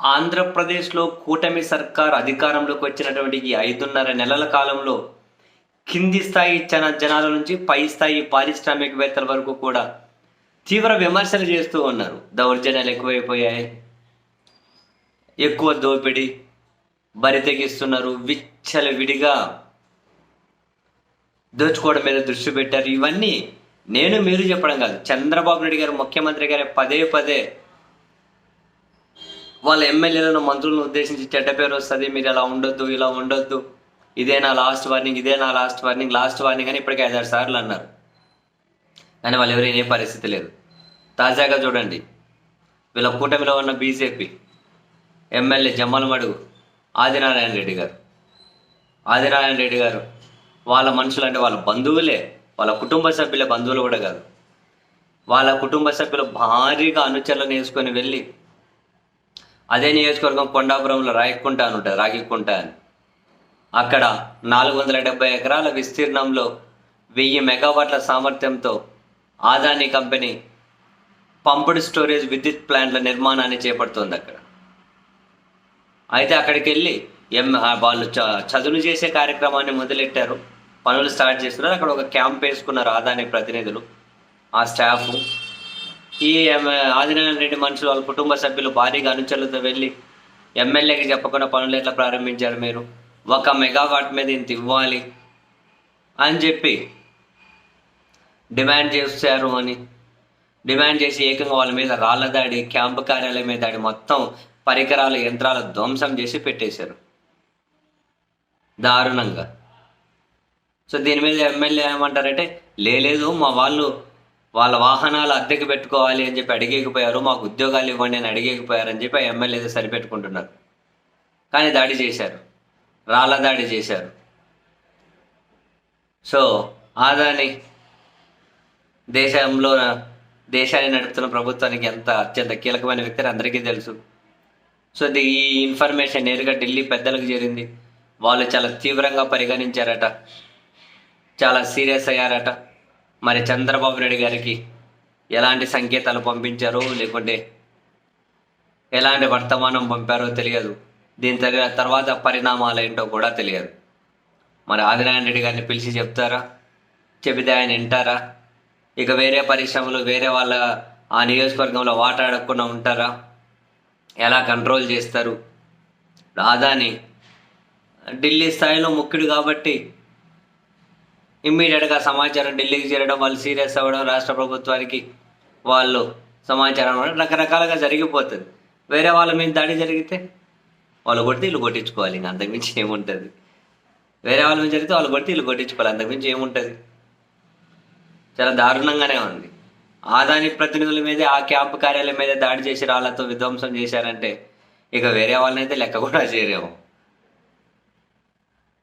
ఆంధ్రప్రదేశ్లో కూటమి సర్కార్ అధికారంలోకి వచ్చినటువంటి ఈ ఐదున్నర నెలల కాలంలో కింది స్థాయి జన జనాల నుంచి పై స్థాయి పారిశ్రామికవేత్తల వరకు కూడా తీవ్ర విమర్శలు చేస్తూ ఉన్నారు. దౌర్జన్యాలు ఎక్కువైపోయాయి. ఎక్కువ దోపిడీ బరి తెగిస్తున్నారు. విచ్చల విడిగా దోచుకోవడం మీద దృష్టి పెట్టారు. ఇవన్నీ నేను మీరు చెప్పడం కాదు. చంద్రబాబు నాయుడు గారు ముఖ్యమంత్రి గారు పదే పదే వాళ్ళ ఎమ్మెల్యేలను మంత్రులను ఉద్దేశించి చెడ్డ పేరు వస్తుంది మీరు ఇలా ఉండొద్దు ఇలా ఉండొద్దు. ఇదే నా లాస్ట్ వార్నింగ్ ఇదే నా లాస్ట్ వార్నింగ్ లాస్ట్ వార్నింగ్ అని ఇప్పటికే ఐదారు సార్లు అన్నారు. కానీ వాళ్ళు ఎవరు ఏ పరిస్థితి లేదు. తాజాగా చూడండి. వీళ్ళ కూటమిలో ఉన్న బీజేపీ ఎమ్మెల్యే జమ్మలమడుగు ఆదినారాయణ రెడ్డి గారు. ఆదినారాయణ రెడ్డి గారు వాళ్ళ మనుషులు అంటే వాళ్ళ బంధువులే వాళ్ళ కుటుంబ సభ్యుల బంధువులు కూడా కాదు. వాళ్ళ కుటుంబ సభ్యులు భారీగా అనుచరులను వేసుకొని వెళ్ళి అదే నియోజకవర్గం కొండాపురంలో రాయకుంటా అని ఉంటుంది రాగికుంట అని. అక్కడ నాలుగు వందల డెబ్బై ఎకరాల విస్తీర్ణంలో వెయ్యి మెగావాట్ల సామర్థ్యంతో ఆదాని కంపెనీ పంపుడు స్టోరేజ్ విద్యుత్ ప్లాంట్ల నిర్మాణాన్ని చేపడుతోంది అక్కడ. అయితే అక్కడికి వెళ్ళి ఎం వాళ్ళు చ చదువులు చేసే కార్యక్రమాన్ని మొదలెట్టారు. పనులు స్టార్ట్ చేస్తున్నారు. అక్కడ ఒక క్యాంప్ వేసుకున్నారు ఆదాని ప్రతినిధులు ఆ స్టాఫ్. ఈ ఆదినారాయణ రెడ్డి మనుషులు వాళ్ళ కుటుంబ సభ్యులు భారీగా అనుచరులతో వెళ్ళి ఎమ్మెల్యేకి చెప్పకుండా పనులు ఎట్లా ప్రారంభించారు మీరు? ఒక మెగావాట్ మీద ఇంత ఇవ్వాలి అని చెప్పి డిమాండ్ చేశారు అని. డిమాండ్ చేసి ఏకంగా వాళ్ళ మీద రాళ్ళ దాడి క్యాంపు కార్యాలయం మీద దాడి మొత్తం పరికరాల యంత్రాలు ధ్వంసం చేసి పెట్టేశారు. దారుణంగా. సో దీని మీద ఎమ్మెల్యే ఏమంటారంటే లేదు మా వాళ్ళు వాళ్ళ వాహనాలు అద్దెకి పెట్టుకోవాలి అని చెప్పి అడిగేకపోయారు మాకు ఉద్యోగాలు ఇవ్వండి అని అడిగేకపోయారు అని చెప్పి ఆ ఎమ్మెల్యేతో సరిపెట్టుకుంటున్నారు. కానీ దాడి చేశారు. రాళ్ళ దాడి చేశారు. సో ఆదాని దేశంలో దేశాన్ని నడుపుతున్న ప్రభుత్వానికి ఎంత అత్యంత కీలకమైన వ్యక్తి అని అందరికీ తెలుసు. సో ఇది ఈ ఇన్ఫర్మేషన్ నేరుగా ఢిల్లీ పెద్దలకు చేరింది. వాళ్ళు చాలా తీవ్రంగా పరిగణించారట. చాలా సీరియస్ అయ్యారట. మరి చంద్రబాబు నాయుడు గారికి ఎలాంటి సంకేతాలు పంపించారో లేకుంటే ఎలాంటి వర్తమానం పంపారో తెలియదు. దీని తగిన తర్వాత పరిణామాలు ఏంటో కూడా తెలియదు. మరి ఆదినారాయణ రెడ్డి గారిని పిలిచి చెప్తారా? చెబితే ఆయన వింటారా? ఇక వేరే పరిశ్రమలు వేరే వాళ్ళ ఆ నియోజకవర్గంలో వాటాడకుండా ఉంటారా? ఎలా కంట్రోల్ చేస్తారు? అదాని ఢిల్లీ స్థాయిలో ముఖ్యుడు కాబట్టి ఇమ్మీడియట్గా సమాచారం ఢిల్లీకి చేరడం వాళ్ళు సీరియస్ అవ్వడం రాష్ట్ర ప్రభుత్వానికి వాళ్ళు సమాచారం రకరకాలుగా జరిగిపోతుంది. వేరే వాళ్ళ మీద దాడి జరిగితే వాళ్ళు కొడితే ఇల్లు కొట్టించుకోవాలి ఇంకా అంతకుమించి ఏముంటుంది. వేరే వాళ్ళ మీద జరిగితే వాళ్ళు కొడితే ఇల్లు కొట్టించుకోవాలి అంతకుమించి ఏముంటుంది. చాలా దారుణంగానే ఉంది. ఆదాని ప్రతినిధుల మీదే ఆ క్యాంపు కార్యాలయం మీద దాడి చేసి రాళ్ళతో విధ్వంసం చేశారంటే ఇక వేరే వాళ్ళనైతే లెక్క కూడా చేయలేము.